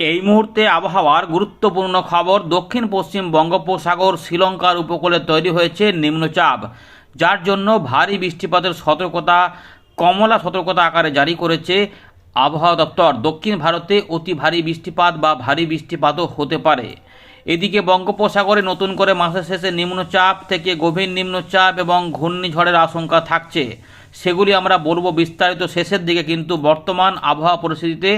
এই মুহূর্তে আবহাওয়ার গুরুত্বপূর্ণ খবর, দক্ষিণ পশ্চিম বঙ্গোপসাগর, শ্রীলঙ্কার উপকূলে তৈরি হয়েছে নিম্নচাপ, যার জন্য ভারী বৃষ্টিপাতের সতর্কতা, কমলা সতর্কতা আকারে জারি করেছে আবহাওয়া দপ্তর। দক্ষিণ ভারতে অতি ভারী বৃষ্টিপাত বা ভারী বৃষ্টিপাতও হতে পারে। এদিকে বঙ্গোপসাগরে নতুন করে মাসের শেষে নিম্নচাপ থেকে গভীর নিম্নচাপ এবং ঘূর্ণিঝড়ের আশঙ্কা থাকছে। সেগুলি আমরা বলব বিস্তারিত শেষের দিকে, কিন্তু বর্তমান আবহাওয়া পরিস্থিতিতে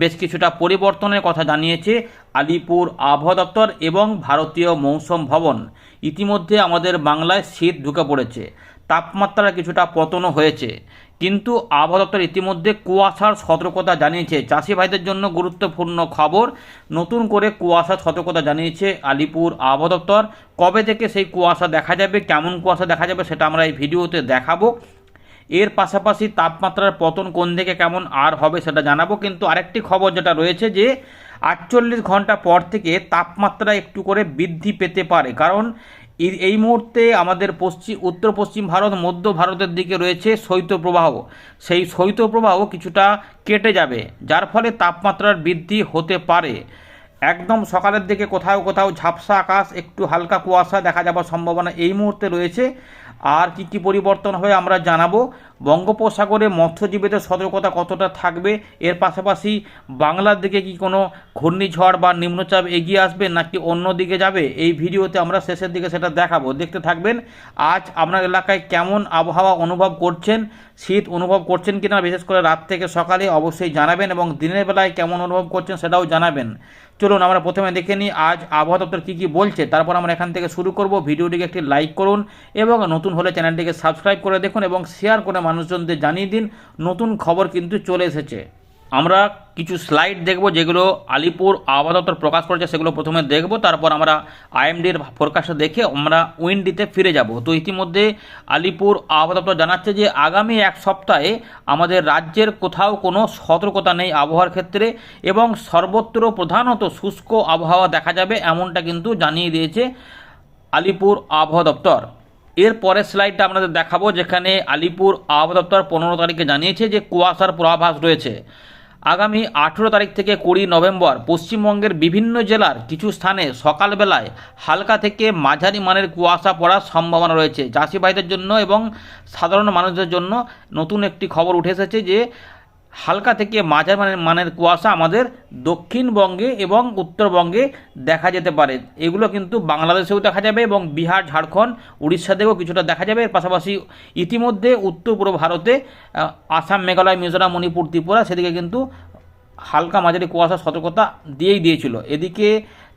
বেশ কিছুটা পরিবর্তনের কথা জানিয়েছে আলিপুর আবহাওয়া দপ্তর এবং ভারতীয় মৌসুম ভবন। ইতিমধ্যে আমাদের বাংলায় শীত ঢুকে পড়েছে, তাপমাত্রা কিছুটা পতনও হয়েছে। কিন্তু আবহাওয়া দপ্তর ইতিমধ্যে কুয়াশার সতর্কতা জানিয়েছে। চাষি ভাইদের জন্য গুরুত্বপূর্ণ খবর, নতুন করে কুয়াশার সতর্কতা জানিয়েছে আলিপুর আবহাওয়া দপ্তর। কবে থেকে সেই কুয়াশা দেখা যাবে, কেমন কুয়াশা দেখা যাবে সেটা আমরা এই ভিডিওতে দেখাবো। এর পাশাপাশি তাপমাত্রার পতন কোন দিকে কেমন আর হবে সেটা জানাব, কিন্তু আরেকটি খবর যেটা রয়েছে যে আটচল্লিশ ঘণ্টা পর থেকে তাপমাত্রা একটু করে বৃদ্ধি পেতে পারে। কারণ এই- মুহূর্তে আমাদের পশ্চিম উত্তর পশ্চিম ভারত, মধ্য ভারতের দিকে রয়েছে শৈত্যপ্রবাহ। সেই শৈত্যপ্রবাহ কিছুটা কেটে যাবে, যার ফলে তাপমাত্রার বৃদ্ধি হতে পারে। একদম সকালের দিকে কোথাও কোথাও ঝাপসা আকাশ, একটু হালকা কুয়াশা দেখা যাবার সম্ভাবনা এই মুহূর্তে রয়েছে। আর কি কি পরিবর্তন হবে আমরা জানাব। বঙ্গোপসাগরে মৎস্যজীবীদের সতর্কতা কতটা থাকবে? এর পাশাপাশি বাংলার দিকে কি কোনো ঘূর্ণিঝড় বা নিম্নচাপ এগিয়ে আসবে নাকি অন্য দিকে যাবে? এই ভিডিওতে আমরা শেষের দিকে সেটা দেখাবো। দেখতে থাকবেন আজ আপনার এলাকায় কেমন আবহাওয়া অনুভব করছেন, শীত অনুভব করছেন কিনা, বিশেষ করে রাত থেকে সকালে অবশ্যই জানাবেন এবং দিনের বেলায় কেমন অনুভব করছেন সেটাও জানাবেন। চলুন আমরা প্রথমে দেখে নিই আজ আবহাওয়া দপ্তর কী কী বলছে। তারপর আমরা এখান থেকে শুরু করব। ভিডিওটিকে একটি লাইক করুন এবং নতুন হলে চ্যানেলটিকে সাবস্ক্রাইব করে দেখুন এবং শেয়ার করে মানুষজনদের জানিয়ে দিন, নতুন খবর কিন্তু চলে এসেছে। আমরা কিছু স্লাইড দেখব যেগুলো আলিপুর আবহাওয়া দপ্তর প্রকাশ করেছে, সেগুলো প্রথমে দেখব, তারপর আমরা আইএমডির ফোরকাস্ট দেখে আমরা উইন্ডিতে ফিরে যাব। তো ইতিমধ্যে আলিপুর আবহাওয়া দপ্তর জানাচ্ছে যে, আগামী এক সপ্তাহে আমাদের রাজ্যের কোথাও কোনো সতর্কতা নেই আবহাওয়ার ক্ষেত্রে এবং সর্বত্র প্রধানত শুষ্ক আবহাওয়া দেখা যাবে, এমনটা কিন্তু জানিয়ে দিয়েছে আলিপুর আবহাওয়া দপ্তর। এর পরের স্লাইডটা আপনাদের দেখাবো, যেখানে আলিপুর আবহাওয়া দপ্তর পনেরো তারিখে জানিয়েছে যে কুয়াশার পূর্বাভাস রয়েছে। আগামী আঠেরো তারিখ থেকে কুড়ি নভেম্বর পশ্চিমবঙ্গের বিভিন্ন জেলার কিছু স্থানে সকালবেলায় হালকা থেকে মাঝারি মানের কুয়াশা পড়ার সম্ভাবনা রয়েছে। চাষি ভাইদের জন্য এবং সাধারণ মানুষদের জন্য নতুন একটি খবর উঠে এসেছে যে হালকা থেকে মাঝার মানের মানের কুয়াশা আমাদের দক্ষিণবঙ্গে এবং উত্তরবঙ্গে দেখা যেতে পারে। এগুলো কিন্তু বাংলাদেশেও দেখা যাবে এবং বিহার, ঝাড়খণ্ড, উড়িষ্যাতেও কিছুটা দেখা যাবে। এর পাশাপাশি ইতিমধ্যে উত্তর পূর্ব ভারতে আসাম, মেঘালয়, মিজোরাম, মণিপুর, ত্রিপুরা সেদিকে কিন্তু হালকা মাঝারি কুয়াশা সতর্কতা দিয়েই দিয়েছিল। এদিকে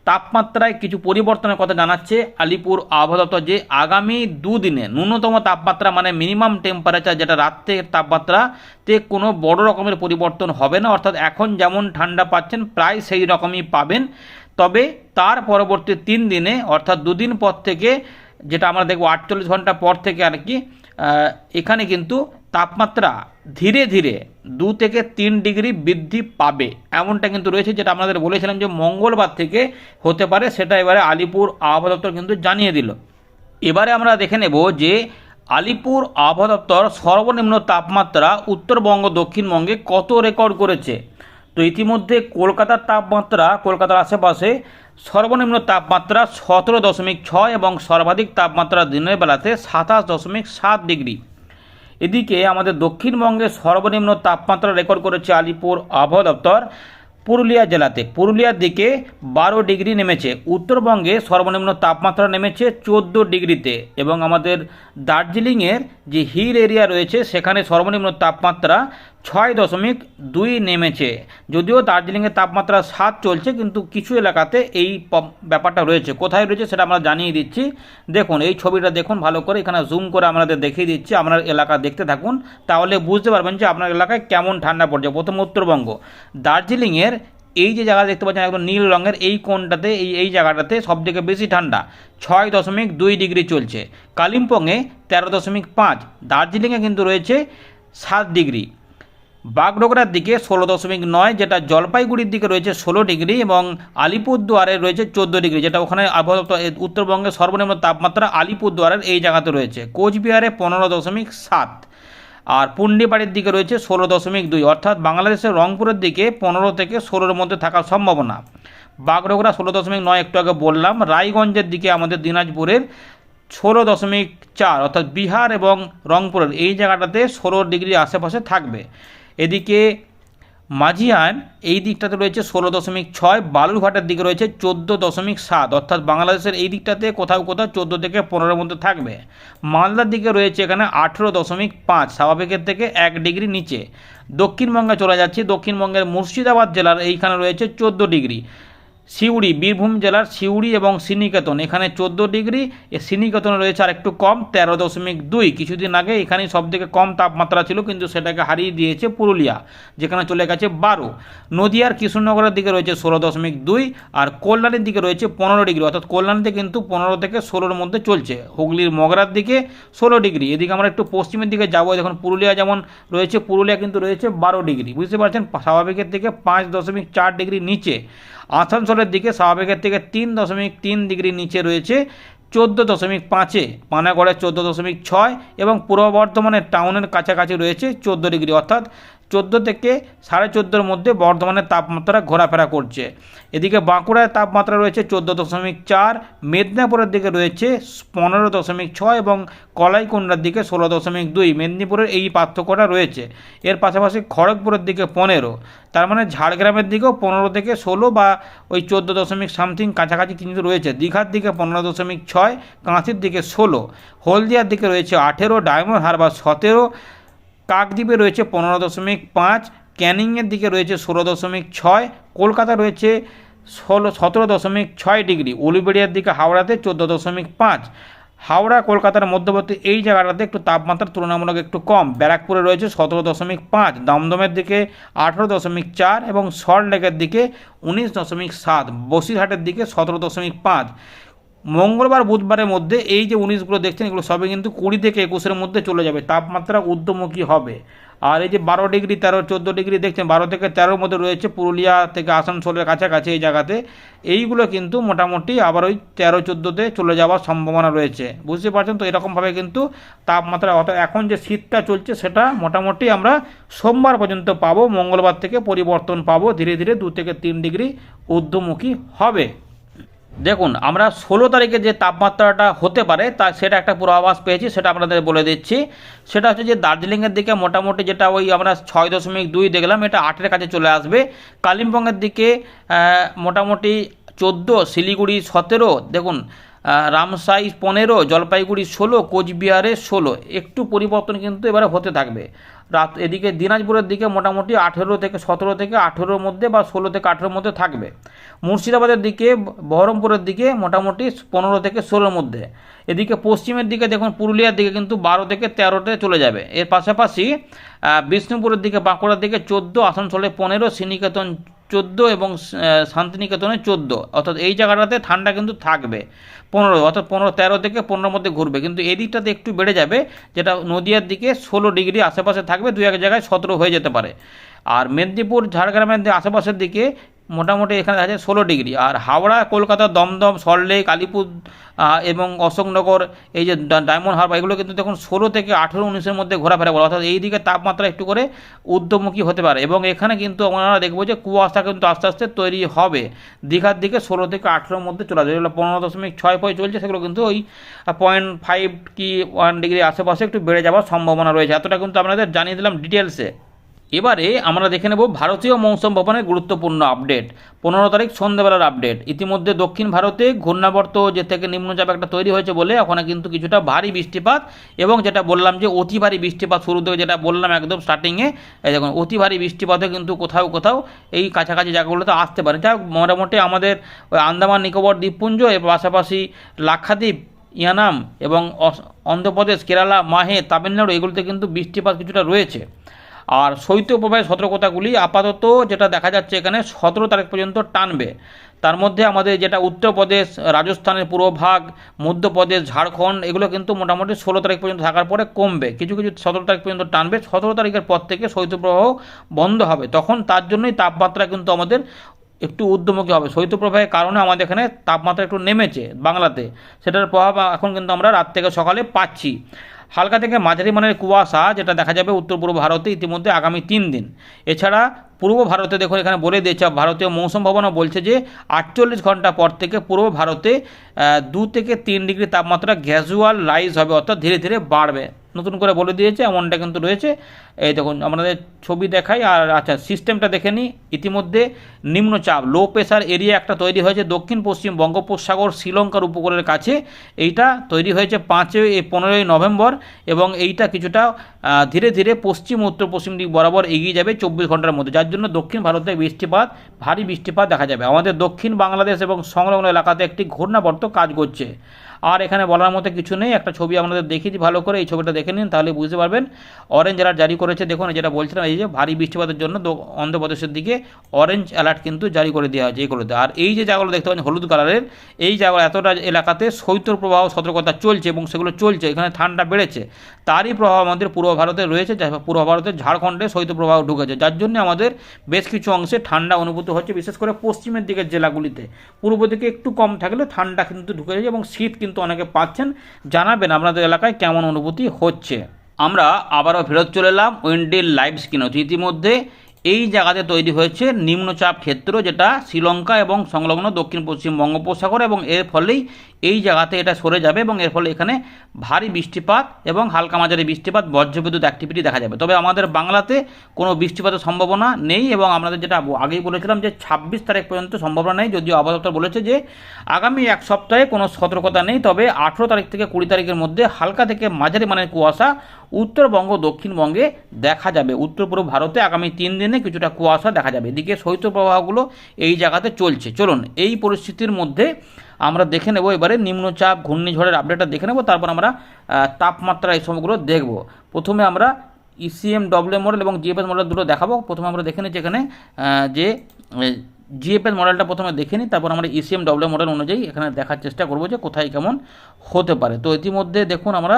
তাপমাত্রায় কিছু পরিবর্তনের কথা জানাচ্ছে আলিপুর আবহাওয়া দপ্তর যে আগামী দুদিনে ন্যূনতম তাপমাত্রা মানে মিনিমাম টেম্পারেচার যেটা রাত্রের তাপমাত্রাতে কোনো বড় রকমের পরিবর্তন হবে না। অর্থাৎ এখন যেমন ঠান্ডা পাচ্ছেন, প্রায় সেই রকমই পাবেন। তবে তার পরবর্তী তিন দিনে, অর্থাৎ দুদিন পর থেকে, যেটা আমরা দেখব আটচল্লিশ ঘণ্টা পর থেকে আর কি এখানে কিন্তু তাপমাত্রা ধীরে ধীরে দু থেকে তিন ডিগ্রি বৃদ্ধি পাবে। এমনটা কিন্তু রয়েছে যেটা আপনাদের বলেছিলাম যে মঙ্গলবার থেকে হতে পারে, সেটা এবারে আলিপুর আবহাওয়া দপ্তর কিন্তু জানিয়ে দিল। এবারে আমরা দেখে নেব যে আলিপুর আবহাওয়া দপ্তর সর্বনিম্ন তাপমাত্রা উত্তরবঙ্গ, দক্ষিণবঙ্গে কত রেকর্ড করেছে? তো ইতিমধ্যে কলকাতার তাপমাত্রা, কলকাতার আশেপাশে সর্বনিম্ন তাপমাত্রা সতেরো দশমিক ছয় এবং সর্বাধিক তাপমাত্রা দিনের বেলাতে সাতাশ দশমিক সাত ডিগ্রি। এদিকে আমাদের দক্ষিণবঙ্গে সর্বনিম্ন তাপমাত্রা রেকর্ড করেছে আলিপুর আবহাওয়া দপ্তর। পুরুলিয়া জেলাতে। পুরুলিয়ার দিকে বারো ডিগ্রি নেমেছে। উত্তরবঙ্গে সর্বনিম্ন তাপমাত্রা নেমেছে চোদ্দ ডিগ্রিতে। এবং আমাদের দার্জিলিংয়ের যে হিল এরিয়া রয়েছে, সেখানে সর্বনিম্ন তাপমাত্রা ছয় দশমিক দুই নেমেছে। যদিও দার্জিলিংয়ের তাপমাত্রা সাত চলছে, কিন্তু কিছু এলাকাতে এই ব্যাপারটা রয়েছে। কোথায় রয়েছে সেটা আমরা জানিয়ে দিচ্ছি। দেখুন, এই ছবিটা দেখুন ভালো করে। এখানে জুম করে আমাদের দেখিয়ে দিচ্ছি। আপনার এলাকা দেখতে থাকুন। তাহলে বুঝতে পারবেন যে আপনার এলাকায় কেমন ঠান্ডা পড়ছে। প্রথম উত্তরবঙ্গ। দার্জিলিংয়ের এই যে জায়গা দেখতে পাচ্ছেন, একদম নীল রঙের এই কোণটাতে, এই এই জায়গাটাতে সবথেকে বেশি ঠান্ডা। ছয় দশমিক দুই ডিগ্রি চলছে। কালিম্পংয়ে তেরো দশমিক পাঁচ। দার্জিলিংয়ে কিন্তু রয়েছে সাত ডিগ্রি। বাগডোগরার দিকে ষোলো দশমিক নয়, যেটা জলপাইগুড়ির দিকে রয়েছে ষোলো ডিগ্রি এবং আলিপুরদুয়ারে রয়েছে চোদ্দ ডিগ্রি, যেটা ওখানে আবহাওয়া উত্তরবঙ্গের সর্বনিম্ন তাপমাত্রা আলিপুরদুয়ারের এই জায়গাতে রয়েছে। কোচবিহারে পনেরো দশমিক সাত আর পুন্ডিবাড়ির দিকে রয়েছে ষোলো দশমিক দুই, অর্থাৎ বাংলাদেশের রংপুরের দিকে পনেরো থেকে ষোলোর মধ্যে থাকার সম্ভাবনা। বাগডোগরা ষোলো দশমিক নয় একটু আগে বললাম, রায়গঞ্জের দিকে আমাদের দিনাজপুরের ষোলো দশমিক চার, অর্থাৎ বিহার এবং রংপুরের এই জায়গাটাতে ষোলো ডিগ্রি আশেপাশে থাকবে। এদিকে মাঝিয়ান, এই দিকটাতে রয়েছে ষোলো দশমিক ছয়, বালুরঘাটের দিকে রয়েছে চোদ্দ দশমিক সাত, অর্থাৎ বাংলাদেশের এই দিকটাতে কোথাও কোথাও চোদ্দ থেকে পনেরোর মধ্যে থাকবে। মালদার দিকে রয়েছে এখানে আঠেরো দশমিক পাঁচ, স্বাভাবিকের থেকে এক ডিগ্রি নিচে। দক্ষিণবঙ্গে চলে যাচ্ছে, দক্ষিণবঙ্গের মুর্শিদাবাদ জেলার এইখানে রয়েছে চোদ্দ ডিগ্রি। সিউড়ি, বীরভূম জেলার সিউড়ি এবং শ্রীনিকেতন এখানে চোদ্দ ডিগ্রি, এ শ্রীনিকেতনে রয়েছে আর একটু কম, তেরো দশমিক দুই। কিছুদিন আগে এখানে সব থেকে কম তাপমাত্রা ছিল, কিন্তু সেটাকে হারিয়ে দিয়েছে পুরুলিয়া, যেখানে চলে গেছে বারো। নদিয়ার কৃষ্ণনগরের দিকে রয়েছে ষোলো দশমিক দুই আর কল্যাণীর দিকে রয়েছে পনেরো ডিগ্রি। অর্থাৎ কল্যাণীতে কিন্তু পনেরো থেকে ষোলোর মধ্যে চলছে। হুগলির মগরার দিকে ষোলো ডিগ্রি। এদিকে আমরা একটু পশ্চিমের দিকে যাব। দেখুন, পুরুলিয়া যেমন রয়েছে, পুরুলিয়া কিন্তু রয়েছে বারো ডিগ্রি। বুঝতে পারছেন? স্বাভাবিকের থেকে পাঁচ দশমিক চার ডিগ্রি নিচে। আসানসোলের দিকে স্বাভাবিকের থেকে তিন দশমিক তিন ডিগ্রি নিচে রয়েছে, চোদ্দ দশমিক পাঁচে পানাগড়ে চোদ্দ দশমিক ছয় এবং পূর্ব বর্ধমানের টাউনের কাছাকাছি রয়েছে চোদ্দ ডিগ্রি। অর্থাৎ চোদ্দ থেকে সাড়ে চোদ্দোর মধ্যে বর্ধমানের তাপমাত্রা ঘোরাফেরা করছে। এদিকে বাঁকুড়ায় তাপমাত্রা রয়েছে চোদ্দ দশমিক চার, মেদিনীপুরের দিকে রয়েছে পনেরো দশমিক ছয় এবং কলাইকুণ্ডার দিকে ষোলো দশমিক দুই। মেদিনীপুরের এই পার্থক্যটা রয়েছে। এর পাশাপাশি খড়গপুরের দিকে পনেরো। তার মানে ঝাড়গ্রামের দিকেও পনেরো থেকে ষোলো বা ওই চোদ্দ দশমিক সামথিং কাছাকাছি কিন্তু রয়েছে। দীঘার দিকে পনেরো দশমিক ছয়, কাঁথির দিকে ষোলো, হলদিয়ার দিকে রয়েছে আঠেরো, ডায়মন্ড হারবার সতেরো কাকদ্বীপে রয়েছে পনেরো দশমিক পাঁচ, ক্যানিংয়ের দিকে রয়েছে ষোলো দশমিক ছয়, কলকাতা রয়েছে ষোলো, সতেরো দশমিক ছয় ডিগ্রি। উলুবেড়িয়ার দিকে হাওড়াতে চোদ্দ দশমিক পাঁচ। হাওড়া, কলকাতার মধ্যবর্তী এই জায়গাটাতে একটু তাপমাত্রা তুলনামূলক একটু কম। ব্যারাকপুরে রয়েছে সতেরো দশমিক পাঁচ, দমদমের দিকে আঠেরো দশমিক চার এবং সল্টলেকের দিকে উনিশ দশমিক সাত। বসিরহাটের দিকে সতেরো দশমিক পাঁচ। মঙ্গলবার, বুধবারের মধ্যে এই যে উনিশগুলো দেখছেন, এগুলো সবই কিন্তু কুড়ি থেকে একুশের মধ্যে চলে যাবে। তাপমাত্রা ঊর্ধ্বমুখী হবে। আর এই যে বারো ডিগ্রি, তেরো, চোদ্দ ডিগ্রি দেখছেন, বারো থেকে তেরোর মধ্যে রয়েছে পুরুলিয়া থেকে আসানসোলের কাছাকাছি এই জায়গাতে। এইগুলো কিন্তু মোটামুটি আবার ওই তেরো, চোদ্দোতে চলে যাওয়ার সম্ভাবনা রয়েছে। বুঝতে পারছেন তো? এরকমভাবে কিন্তু তাপমাত্রা, অর্থাৎ এখন যে শীতটা চলছে, সেটা মোটামুটি আমরা সোমবার পর্যন্ত পাবো, মঙ্গলবার থেকে পরিবর্তন পাবো। ধীরে ধীরে দু থেকে তিন ডিগ্রি ঊর্ধ্বমুখী হবে। দেখুন, আমরা ষোলো তারিখে যে তাপমাত্রাটা হতে পারে, তা সেটা একটা পূর্বাভাস পেয়েছি, সেটা আপনাদের বলে দিচ্ছি। সেটা হচ্ছে যে দার্জিলিংয়ের দিকে মোটামুটি যেটা ওই আমরা ছয় দশমিক দুই দেখলাম, এটা আটের কাছে চলে আসবে। কালিম্পংয়ের দিকে মোটামুটি চোদ্দ, শিলিগুড়ি সতেরো, দেখুন রামসাই পনেরো, জলপাইগুড়ি ষোলো, কোচবিহারে ষোলো। একটু পরিবর্তন কিন্তু এবারে হতে থাকবে। রাত এদিকে দিনাজপুরের দিকে মোটামুটি আঠেরো থেকে সতেরো থেকে আঠেরোর মধ্যে বা ষোলো থেকে আঠেরোর মধ্যে থাকবে। মুর্শিদাবাদের দিকে, বহরমপুরের দিকে মোটামুটি পনেরো থেকে ষোলোর মধ্যে। এদিকে পশ্চিমের দিকে দেখুন, পুরুলিয়ার দিকে কিন্তু বারো থেকে তেরোতে চলে যাবে। এর পাশাপাশি বিষ্ণুপুরের দিকে, বাঁকুড়ার দিকে চোদ্দ, আসানসোলে পনেরো শ্রীনিকেতন চোদ্দ এবং শান্তিনিকেতনে চোদ্দ। অর্থাৎ এই জায়গাটাতে ঠান্ডা কিন্তু থাকবে। পনেরো, অর্থাৎ পনেরো, তেরো থেকে পনেরোর মধ্যে ঘুরবে। কিন্তু এদিকটাতে দিকটাতে একটু বেড়ে যাবে, যেটা নদিয়ার দিকে ষোলো ডিগ্রি আশেপাশে থাকবে দু এক জায়গায় সতেরো হয়ে যেতে পারে। আর মেদিনীপুর, ঝাড়গ্রামের আশেপাশের দিকে মোটামুটি এখানে আছে ষোলো ডিগ্রি। আর হাওড়া, কলকাতা, দমদম সল্টলেক আলিপুর এবং অশোকনগর, এই যে ডায়মন্ড হারবার, এগুলো কিন্তু দেখুন ষোলো থেকে আঠেরো উনিশের মধ্যে ঘোরাফেরা করে, অর্থাৎ এই দিকে তাপমাত্রা একটু করে ঊর্ধ্বমুখী হতে পারে। এবং এখানে কিন্তু আমরা দেখব যে কুয়াশা কিন্তু আস্তে আস্তে তৈরি হবে। দীঘার দিকে ষোলো থেকে আঠেরোর মধ্যে চলে আসবে। যেগুলো পনেরো দশমিক ছয় পয় চলছে, সেগুলো কিন্তু ওই পয়েন্ট ফাইভ কি ওয়ান ডিগ্রি আশেপাশে একটু বেড়ে যাওয়ার সম্ভাবনা রয়েছে। এতটা কিন্তু আপনাদের জানিয়ে দিলাম ডিটেলসে। এবারে আমরা দেখে নেব ভারতীয় মৌসুম ভবনের গুরুত্বপূর্ণ আপডেট। পনেরো তারিখ সন্ধ্যেবেলার আপডেট। ইতিমধ্যে দক্ষিণ ভারতে ঘূর্ণাবর্ত যে থেকে নিম্নচাপ একটা তৈরি হয়েছে বলে ওখানে কিন্তু কিছুটা ভারী বৃষ্টিপাত এবং যেটা বললাম যে অতি ভারী বৃষ্টিপাত শুরু থেকে যেটা বললাম একদম স্টার্টিংয়ে দেখুন, অতি ভারী বৃষ্টিপাতও কিন্তু কোথাও কোথাও এই কাছাকাছি জায়গাগুলোতে আসতে পারে। যা মোটামুটি আমাদের ওই আন্দামান, নিকোবর, দ্বীপপুঞ্জ, এর পাশাপাশি লাক্ষাদ্বীপ, ইয়ানাম এবং অন্ধ্রপ্রদেশ, কেরালা, মাহে, তামিলনাড়ু এগুলোতে কিন্তু বৃষ্টিপাত কিছুটা রয়েছে। আর শৈত্যপ্রবাহের সতর্কতাগুলি আপাতত যেটা দেখা যাচ্ছে এখানে সতেরো তারিখ পর্যন্ত টানবে। তার মধ্যে আমাদের যেটা উত্তরপ্রদেশ, রাজস্থানের পূর্বভাগ মধ্যপ্রদেশ, ঝাড়খণ্ড, এগুলো কিন্তু মোটামুটি ষোলো তারিখ পর্যন্ত থাকার পরে কমবে। কিছু কিছু সতেরো তারিখ পর্যন্ত টানবে। সতেরো তারিখের পর থেকে শৈত্যপ্রবাহ বন্ধ হবে। তখন তার জন্যই তাপমাত্রা কিন্তু আমাদের একটু ঊর্ধ্বমুখী হবে। শৈত্যপ্রবাহের কারণে আমাদের এখানে তাপমাত্রা একটু নেমেছে বাংলাতে। সেটার প্রভাব এখন কিন্তু আমরা রাত থেকে সকালে পাচ্ছি। হালকা থেকে মাঝারি মানের কুয়াশা, যেটা দেখা যাবে উত্তর পূর্ব ভারতে ইতিমধ্যে আগামী তিন দিন। এছাড়া পূর্ব ভারতে দেখুন, এখানে বলে দিয়েছে, ভারতীয় মৌসুম ভবনও বলছে যে, আটচল্লিশ ঘণ্টা পর থেকে পূর্ব ভারতে দু থেকে তিন ডিগ্রি তাপমাত্রা গ্যাজুয়াল রাইজ হবে, অর্থাৎ ধীরে ধীরে বাড়বে। নতুন করে বলে দিয়েছে, এমনটা কিন্তু রয়েছে। এই দেখুন আমাদের ছবি দেখাই, আর আচ্ছা সিস্টেমটা দেখে নিই। ইতিমধ্যে নিম্নচাপ লো প্রেশার এরিয়া একটা তৈরি হয়েছে দক্ষিণ, পশ্চিম বঙ্গোপসাগর, শ্রীলঙ্কার উপকূলের কাছে। এইটা তৈরি হয়েছে পাঁচই পনেরোই নভেম্বর, এবং এইটা কিছুটা ধীরে ধীরে পশ্চিম, উত্তর, পশ্চিম দিক বরাবর এগিয়ে যাবে চব্বিশ ঘণ্টার মধ্যে, যার জন্য দক্ষিণ ভারতে বৃষ্টিপাত, ভারী বৃষ্টিপাত দেখা যাবে। আমাদের দক্ষিণ বাংলাদেশ এবং সংলগ্ন এলাকাতে একটি ঘূর্ণাবর্ত কাজ করছে। আর এখানে বলার মতো কিছু নেই, একটা ছবি আপনাদের দেখিয়ে ভালো করে এই ছবিটা দেখে নিন, তাহলে বুঝতে পারবেন। অরেঞ্জ অ্যালার্ট জারি করেছে, দেখুন, যেটা বলছিলাম, এই যে ভারী বৃষ্টিপাতের জন্য অন্ধ্রপ্রদেশের দিকে অরেঞ্জ অ্যালার্ট কিন্তু জারি করে দেওয়া হয়েছে এইগুলোতে আর এই যে জায়গাগুলো দেখতে পাচ্ছেন, হলুদ কালারের এই জায়গা এতটা এলাকাতে শৈত্য প্রবাহ, সতর্কতা চলছে এবং সেগুলো চলছে, এখানে ঠান্ডা বেড়েছে। তারই প্রভাব আমাদের পূর্ব ভারতে রয়েছে পূর্ব ভারতের ঝাড়খণ্ডে শৈত্য প্রবাহ ঢুকেছে, যার জন্য আমাদের বেশ কিছু অংশে ঠান্ডা অনুভূত হচ্ছে, বিশেষ করে পশ্চিমের দিকের জেলাগুলিতে। পূর্ব দিকে একটু কম থাকলে ঠান্ডা কিন্তু ঢুকে যাচ্ছে এবং শীত কিন্তু অনেকে পাচ্ছেন। জানাবেন আপনাদের এলাকায় কেমন অনুভূতি হচ্ছে। আমরা আবারও ফেরত চলে এলাম উইন্ডিল লাইভ স্ক্রিনত ইতিমধ্যে এই জায়গাতে তৈরি হয়েছে নিম্নচাপ ক্ষেত্র, যেটা শ্রীলঙ্কা এবং সংলগ্ন দক্ষিণ পশ্চিম বঙ্গোপসাগর এবং এর ফলেই এই জায়গাতে এটা সরে যাবে এবং এর ফলে এখানে ভারী বৃষ্টিপাত এবং হালকা মাঝারি বৃষ্টিপাত, বজ্রবিদ্যুৎ অ্যাক্টিভিটি দেখা যাবে। তবে আমাদের বাংলাতে কোনো বৃষ্টিপাতের সম্ভাবনা নেই এবং আমাদের যেটা আগেই বলেছিলাম যে ছাব্বিশ তারিখ পর্যন্ত সম্ভাবনা নেই, যদিও আবহাওয়া বলেছে যে আগামী এক সপ্তাহে কোনো সতর্কতা নেই, তবে আঠেরো তারিখ থেকে কুড়ি তারিখের মধ্যে হালকা থেকে মাঝারি মানের কুয়াশা উত্তরবঙ্গ, দক্ষিণবঙ্গে দেখা যাবে। উত্তর পূর্ব ভারতে আগামী তিন দিনে কিছুটা কুয়াশা দেখা যাবে। এদিকে শৈত্যপ্রবাহগুলো এই জায়গাতে চলছে। চলুন, এই পরিস্থিতির মধ্যে আমরা দেখে নেব এবারে নিম্নচাপ, ঘূর্ণিঝড়ের আপডেটটা দেখে নেব, তারপর আমরা তাপমাত্রা এই সবগুলো দেখব। প্রথমে আমরা ইসিএম ডব্লিউ মডেল এবং জিএফএস মডেল দুটো দেখাবো। প্রথমে আমরা দেখে নিচ্ছি এখানে যে জিএফএস মডেলটা প্রথমে দেখে নিই, তারপর আমরা ইসিএম ডব্লিউ মডেল অনুযায়ী এখানে দেখার চেষ্টা করব যে কোথায় কেমন হতে পারে। তো ইতিমধ্যে দেখুন আমরা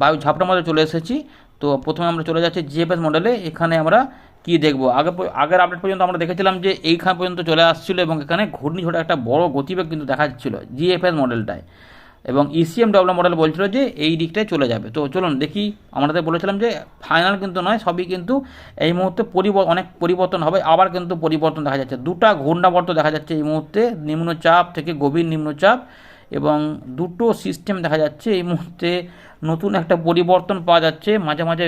বায়ু ঝাপটার মধ্যে চলে এসেছি। তো প্রথমে আমরা চলে যাচ্ছি জিএফএস মডেলে এখানে আমরা কি দেখব? আগে আগের আপডেট পর্যন্ত আমরা দেখেছিলাম যে এইখান পর্যন্ত চলে আসছিল এবং এখানে ঘূর্ণিঝড়ে একটা বড় গতিবেগ কিন্তু দেখা যাচ্ছিল জিএফএস মডেলটায় এবং ইসিএম ডব্লিউ মডেল বলছিল যে এই দিকটায় চলে যাবে। তো চলুন দেখি, আমাদের বলেছিলাম যে ফাইনাল কিন্তু নয়, সবই কিন্তু এই মুহূর্তে পরিব অনেক পরিবর্তন হবে, আবার কিন্তু পরিবর্তন দেখা যাচ্ছে। দুটা ঘূর্ণাবর্ত দেখা যাচ্ছে এই মুহূর্তে, নিম্নচাপ থেকে গভীর নিম্নচাপ। এবং দুটো সিস্টেম দেখা যাচ্ছে। এই মুহূর্তে নতুন একটা পরিবর্তন পাওয়া যাচ্ছে। মাঝে মাঝে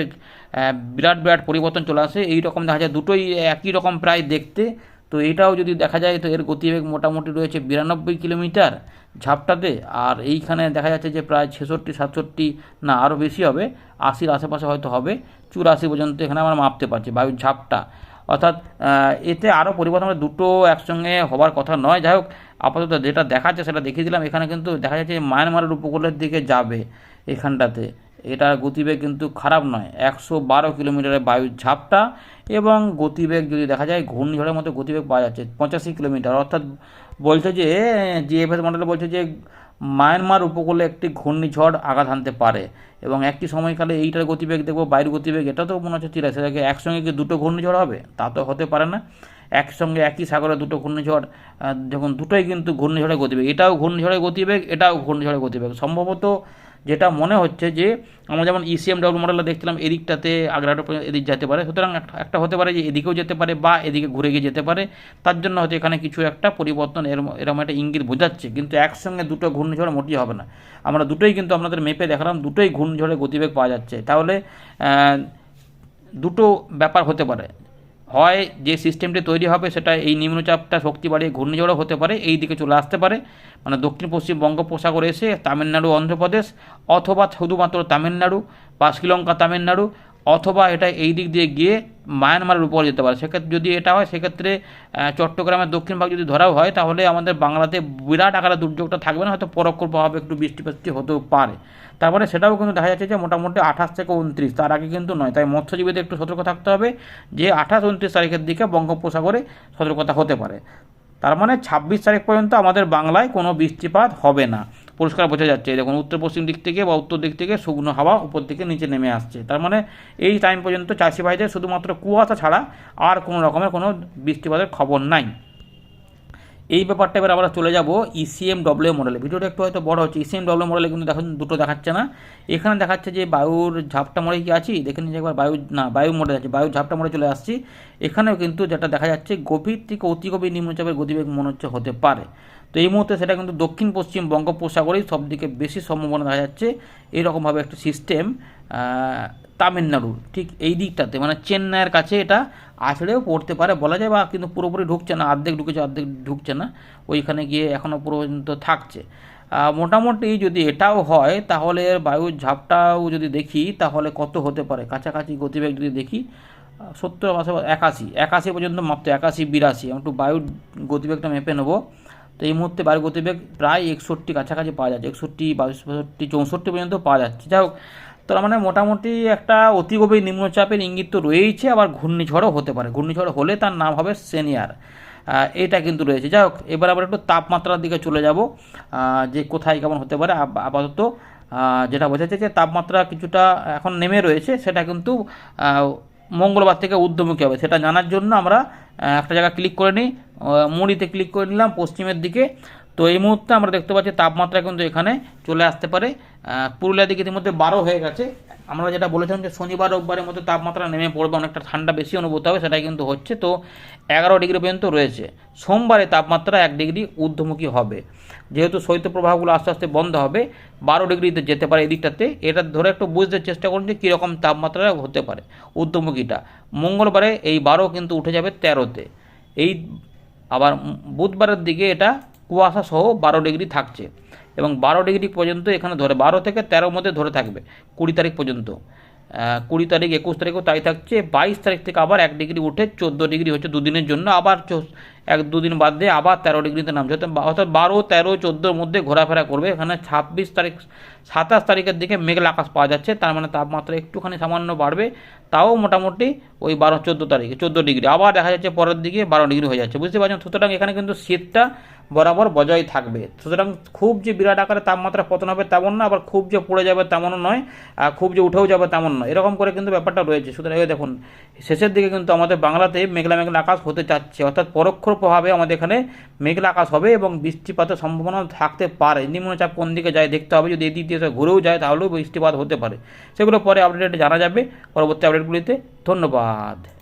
বিরাট বিরাট পরিবর্তন চলে আসে। এই রকম দেখা যায়, দুটোই একই রকম প্রায় দেখতে। তো এটাও যদি দেখা যায়, তো এর গতিবেগ মোটামুটি রয়েছে বিরানব্বই কিলোমিটার ঝাপটাতে। আর এইখানে দেখা যাচ্ছে যে প্রায় ছেষট্টি, সাতষট্টি, না, আরও বেশি হবে। আশির আশেপাশে হয়তো হবে। চুরাশি পর্যন্ত এখানে আমরা মাপতে পারছি বায়ুর ঝাপটা। অর্থাৎ এতে আরও পরিবর্তন দুটো একসঙ্গে হবার কথা নয়। যাই হোক আপাতত যেটা দেখাচ্ছে সেটা দেখিয়ে দিলাম। এখানে কিন্তু দেখা যাচ্ছে মায়ানমারের উপকূলের দিকে যাবে এখানটাতে। এটা গতিবেগ কিন্তু খারাপ নয়। একশো বারো কিলোমিটারের বায়ুর ঝাপটা এবং গতিবেগ যদি দেখা যায়, ঘূর্ণিঝড়ের মতো গতিবেগ পাওয়া যাচ্ছে, পঁচাশি কিলোমিটার। অর্থাৎ বলছে যে জিএফএস মডেলে বলছে যে মায়ানমার উপকূলে একটি ঘূর্ণিঝড় আঘাত হানতে পারে এবং একটি সময়কালে এইটার গতিবেগ দেখব বাইরের গতিবেগ এটা তো মনে হচ্ছে তিরাশি থেকে একসঙ্গে কি দুটো ঘূর্ণিঝড় হবে? তা তো হতে পারে না। একসঙ্গে একই সাগরে দুটো ঘূর্ণিঝড় যখন দুটোই কিন্তু ঘূর্ণিঝড়ের গতিবেগ, এটাও ঘূর্ণিঝড়ের গতিবেগ, এটাও ঘূর্ণিঝড়ের গতিবেগ। সম্ভবত যেটা মনে হচ্ছে যে আমরা যেমন E ইসিএম ডাব্লিউ মডেলটা দেখছিলাম, এদিকটাতে আগ্রাটা পর্যন্ত এদিক যেতে পারে। সুতরাং একটা- হতে পারে যে এদিকেও যেতে পারে বা এদিকে ঘুরে গিয়ে যেতে পারে। তার জন্য হয়তো এখানে কিছু একটা পরিবর্তন এরম এরকম একটা ইঙ্গিত বোঝাচ্ছে। কিন্তু একসঙ্গে দুটো ঘূর্ণিঝড় মোটেই হবে না। আমরা দুটোই কিন্তু আপনাদের মেপে দেখালাম, দুটোই ঘূর্ণিঝড়ের গতিবেগ পাওয়া যাচ্ছে। তাহলে দুটো ব্যাপার হতে পারে। হয় যে সিস্টেমটি তৈরি হবে সেটা এই নিম্নচাপটা শক্তি বাড়িয়ে ঘূর্ণিঝড়ও হতে পারে, এই দিকে চলে আসতে পারে। মানে দক্ষিণ পশ্চিম বঙ্গোপসাগর এসে তামিলনাড়ু, অন্ধ্রপ্রদেশ অথবা শুধুমাত্র তামিলনাড়ু বা শ্রীলঙ্কা, তামিলনাড়ু অথবা এটা এই দিক দিয়ে গিয়ে মায়ানমারের উপর যেতে পারে। সেক্ষেত্রে যদি এটা হয়, সেক্ষেত্রে চট্টগ্রামের দক্ষিণ ভাগ যদি ধরাও হয়, তাহলে আমাদের বাংলাতে বিরাট আকারে দুর্যোগটা থাকবে না, হয়তো পরোক্ষ প্রভাবে একটু বৃষ্টিপাতটি হতেও পারে। তারপরে সেটাও কিন্তু দেখা যাচ্ছে যে মোটামুটি আঠাশ থেকে উনত্রিশ, তার আগে কিন্তু নয়। তাই মৎস্যজীবীদের একটু সতর্ক থাকতে হবে যে আঠাশ, উনত্রিশ তারিখের দিকে বঙ্গোপসাগরে সতর্কতা হতে পারে। তার মানে ছাব্বিশ তারিখ পর্যন্ত আমাদের বাংলায় কোনো বৃষ্টিপাত হবে না। পরিষ্কার বোঝা যাচ্ছে। দেখুন উত্তর পশ্চিম দিক থেকে বা উত্তর দিক থেকে শুকনো হাওয়া উপর দিকে নিচে নেমে আসছে। তার মানে এই টাইম পর্যন্ত চাষি ভাইদের শুধুমাত্র কুয়াশা ছাড়া আর কোনো রকমের কোনো বৃষ্টিপাতের খবর নাই। এই ব্যাপারটা এবার আমরা চলে যাব ইসিএম ডব্লিউ মডেলে ভিডিওটা একটু হয়তো বড় হচ্ছে। ইসিএম ডব্লিউ মডেলে কিন্তু দেখুন, দুটো দেখাচ্ছে না। এখানে দেখাচ্ছে যে বায়ুর ঝাপটা মোড়ে কি আছি? দেখে যে একবার বায়ু না বায়ু মোড়ে আছে। বায়ু ঝাপটা মোড়ে চলে আসছি। এখানেও কিন্তু যেটা দেখা যাচ্ছে, গভীর থেকে অতি গভীর নিম্নচাপের গতিবেগ মনে হচ্ছে হতে পারে। তো এই মুহূর্তে সেটা কিন্তু দক্ষিণ, পশ্চিম বঙ্গোপসাগরেই সবদিকে বেশি সম্ভাবনা দেখা যাচ্ছে। এইরকমভাবে একটা সিস্টেম তামিলনাড়ুর ঠিক এই দিকটাতে। মানে চেন্নাইয়ের কাছে এটা আছড়েও পড়তে পারে, বলা যায় বা কিন্তু পুরোপুরি ঢুকছে না, অর্ধেক ঢুকেছে, অর্ধেক ঢুকছে না, ওইখানে গিয়ে এখনও পর্যন্ত থাকছে। মোটামুটি যদি এটাও হয়, তাহলে বায়ুর ঝাপটাও যদি দেখি, তাহলে কত হতে পারে? কাছাকাছি গতিবেগ যদি দেখি সত্তর পাশাপাশি একাশি একাশি পর্যন্ত মাপতে, একাশি, বিরাশি। একটু বায়ুর গতিবেগটা মেপে নেব। তো এই মুহূর্তে বায়ুর গতিবেগ প্রায় একষট্টি কাছাকাছি পাওয়া যাচ্ছে, একষট্টি, বাষট্টি, চৌষট্টি পর্যন্ত পাওয়া যাচ্ছে। যাই হোক তার মানে মোটামুটি একটা অতি গভীর নিম্নচাপের ইঙ্গিত তো রয়েইছে, আবার ঘূর্ণিঝড়ও হতে পারে। ঘূর্ণিঝড় হলে তার নাম হবে সেনিয়ার। এটা কিন্তু রয়েছে। যাই হোক, এবার আবার একটু তাপমাত্রার দিকে চলে যাব। যে কোথায় কেমন হতে পারে আপাতত যেটা বোঝাচ্ছে যে তাপমাত্রা কিছুটা এখন নেমে রয়েছে, সেটা কিন্তু মঙ্গলবার থেকে ঊর্ধ্বমুখী হবে। সেটা জানার জন্য আমরা একটা জায়গা ক্লিক করে নিই। মুড়িতে ক্লিক করে নিলাম পশ্চিমের দিকে। তো এই মুহূর্তে আমরা দেখতে পাচ্ছি তাপমাত্রা কিন্তু এখানে চলে আসতে পারে। আহ, পুরুলিয়ার দিকে ইতিমধ্যে বারো হয়ে গেছে। আমরা যেটা বলেছিলাম যে শনিবার রোববারের মধ্যে তাপমাত্রা নেমে পড়বে অনেকটা ঠান্ডা বেশি অনুভূত হবে সেটাই কিন্তু হচ্ছে। তো এগারো ডিগ্রি পর্যন্ত রয়েছে। সোমবারে তাপমাত্রা এক ডিগ্রি ঊর্ধ্বমুখী হবে। যেহেতু শৈত্যপ্রবাহগুলো আস্তে আস্তে বন্ধ হবে বারো ডিগ্রিতে যেতে পারে এই দিকটাতে। এটা ধরে একটু বুঝতে চেষ্টা করুন যে কীরকম তাপমাত্রা হতে পারে ঊর্ধ্বমুখীটা। মঙ্গলবারে এই বারো কিন্তু উঠে যাবে তেরোতে। এই আবার বুধবারের দিকে এটা কুয়াশা সহ বারো ডিগ্রি থাকছে এবং বারো ডিগ্রি পর্যন্ত এখানে ধরে, বারো থেকে তেরোর মধ্যে ধরে থাকবে কুড়ি তারিখ পর্যন্ত। কুড়ি তারিখ, একুশ তারিখও তাই থাকছে, বাইশ তারিখ থেকে আবার এক ডিগ্রি উঠে চোদ্দ ডিগ্রি হচ্ছে দুদিনের জন্য, আবার এক দুদিন বাদ দিয়ে আবার তেরো ডিগ্রিতে নামছে। অর্থাৎ বারো, তেরো, চোদ্দোর মধ্যে ঘোরাফেরা করবে। এখানে ছাব্বিশ তারিখ, সাতাশ তারিখের দিকে মেঘলা আকাশ পাওয়া যাচ্ছে। তার মানে তাপমাত্রা একটুখানি সামান্য বাড়বে। তাও মোটামুটি ওই বারো, চোদ্দ তারিখে, চোদ্দ ডিগ্রি। আবার দেখা যাচ্ছে পরের দিকে বারো ডিগ্রি হয়ে যাচ্ছে। বুঝতে পারছেন? সুতরাং এখানে কিন্তু শীতটা বরাবর বজায় থাকবে। সুতরাং খুব যে বিরাট আকারে তাপমাত্রা পতন হবে তেমন না, আবার খুব যে পড়ে যাবে তেমনও নয়, আর খুব যে উঠেও যাবে তেমন নয়। এরকম করে কিন্তু ব্যাপারটা রয়েছে। সুতরাং দেখুন, শেষের দিকে কিন্তু আমাদের বাংলাতে মেঘলা মেঘলা আকাশ হতে চাচ্ছে। অর্থাৎ পরোক্ষ প্রভাবে আমাদের এখানে মেঘলা আকাশ হবে এবং বৃষ্টিপাতের সম্ভাবনা থাকতে পারে। নিম্নচাপ কোন দিকে যায় দেখতে হবে। যদি এদিক দিক দিয়ে ঘুরেও যায় তাহলেও বৃষ্টিপাত হতে পারে। সেগুলো পরে আপডেটে জানা যাবে। পরবর্তী আপডেটগুলিতে ধন্যবাদ।